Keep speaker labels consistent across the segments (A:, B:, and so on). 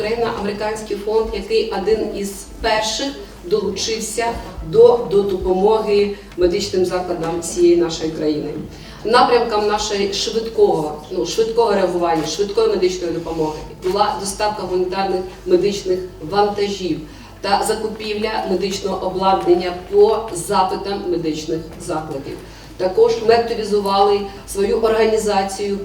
A: Україна-Американський фонд, який один із перших долучився до, до допомоги медичним закладам всієї нашої країни. Напрямком нашої швидкого, ну швидкого реагування, швидкої медичної допомоги була доставка гуманітарних медичних вантажів та закупівля медичного обладнання по запитам медичних закладів. Також ми активізували свою організацію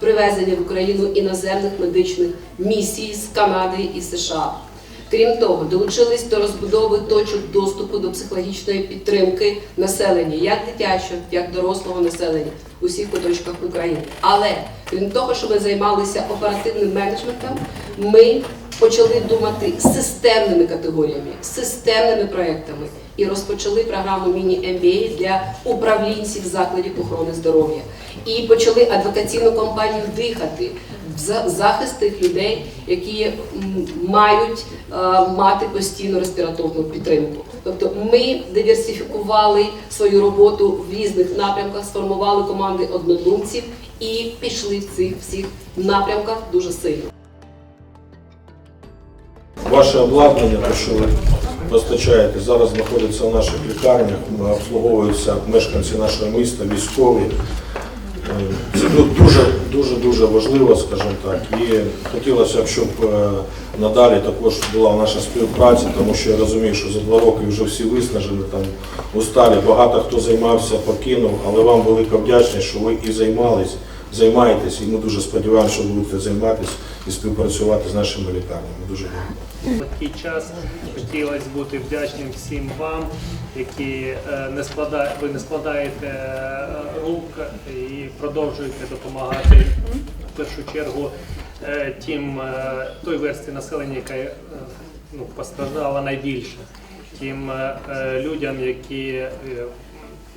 A: привезення в Україну іноземних медичних місій з Канади і США. Крім того, долучились до розбудови точок доступу до психологічної підтримки населення, як дитячого, як дорослого населення у всіх куточках України. Але крім того, що ми займалися оперативним менеджментом, ми почали думати системними категоріями, системними проектами і розпочали програму міні-МБА для управлінців закладів охорони здоров'я. І почали адвокаційну кампанію дихати в захист тих людей, які мають е, мати постійну респіраторну підтримку. Тобто ми диверсифікували свою роботу в різних напрямках, сформували команди однодумців і пішли в цих всіх напрямках дуже сильно.
B: Ваше обладнання, те, що ви постачаєте, зараз знаходиться в наших лікарнях, обслуговуються мешканці нашого міста, військові. Е, Це дуже, дуже, дуже важливо, скажімо так. І хотілося б, щоб е, надалі також була наша співпраця, тому що я розумію, що за два роки вже всі виснажені, там усталі, багато хто займався, покинув, але вам велика вдячність, що ви і займались, займаєтесь, і ми дуже сподіваємося, що будете займатися і співпрацювати з нашими лікарнями. Дуже дякую.
C: Такий час хотілося бути вдячним всім вам, які е, не складає, ви не складаєте е, рук і продовжуєте допомагати в першу чергу е, тим той версті населення, яка ну, постраждала найбільше, тим людям, які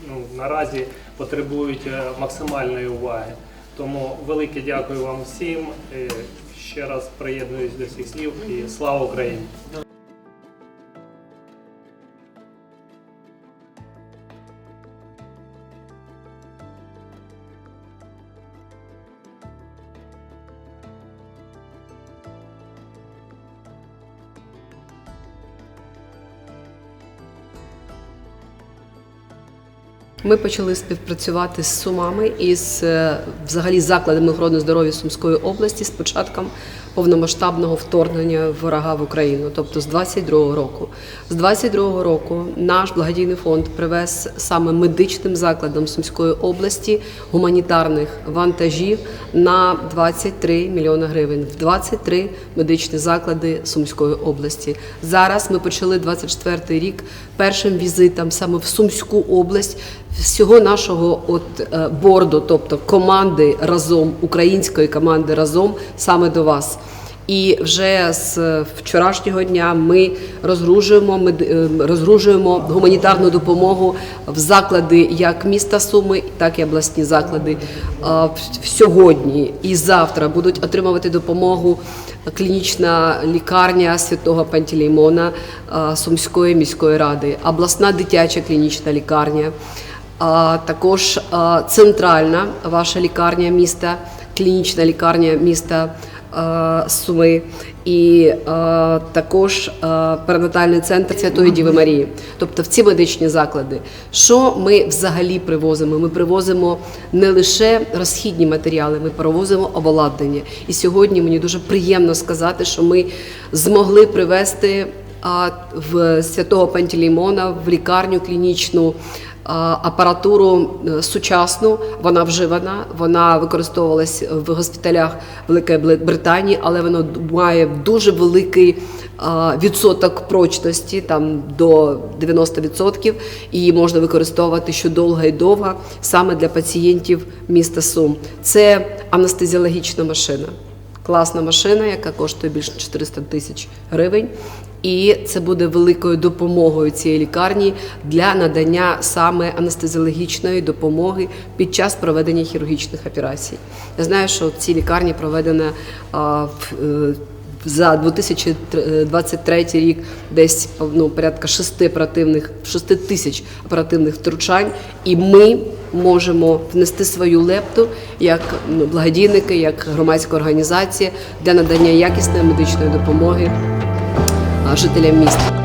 C: ну, наразі потребують максимальної уваги. Тому велике дякую вам всім. Е, Ще раз приєднуюсь до всіх слів і слава Україні!
A: Ми почали співпрацювати з Сумами і з е, взагалі закладами охорони здоров'я Сумської області з початком повномасштабного вторгнення ворога в Україну, тобто з 22-го року. З 22-го року наш благодійний фонд привез саме медичним закладам Сумської області гуманітарних вантажів на 23 мільйони гривень в 23 медичні заклади Сумської області. Зараз ми почали 24-й рік першим візитом саме в Сумську область всього нашого от е, борду, тобто команди разом, української команди разом саме до вас. І вже з вчорашнього дня ми розгружуємо мед- е, розгружуємо гуманітарну допомогу в заклади як міста Суми, так і обласні заклади. Сьогодні і завтра будуть отримувати допомогу клінічна лікарня святого Пантелеймона Сумської міської ради, обласна дитяча клінічна лікарня. Також центральна ваша лікарня міста, клінічна лікарня міста Суми, і також перинатальний центр Святої Діви Марії. Тобто в ці медичні заклади. Що ми взагалі привозимо? Ми привозимо не лише розхідні матеріали, ми привозимо обладнання. І сьогодні мені дуже приємно сказати, що ми змогли привезти в святого Пантелеймона в лікарню клінічну апаратуру е, сучасну, вона вживана, вона використовувалась в госпіталях Великої Британії, але вона має дуже великий відсоток прочності, там до 90%, і її можна використовувати щодовго і довго саме для пацієнтів міста Сум. Це анестезіологічна машина. Класна машина, яка коштує більше 400 тисяч гривень. І це буде великою допомогою цієї лікарні для надання саме анестезіологічної допомоги під час проведення хірургічних операцій. Я знаю, що в цій лікарні е, за 2023 рік десь ну, порядка шести оперативних, шести тисяч оперативних втручань, і ми можемо внести свою лепту як ну, благодійники, як громадська організація для надання якісної медичної допомоги жителям міста.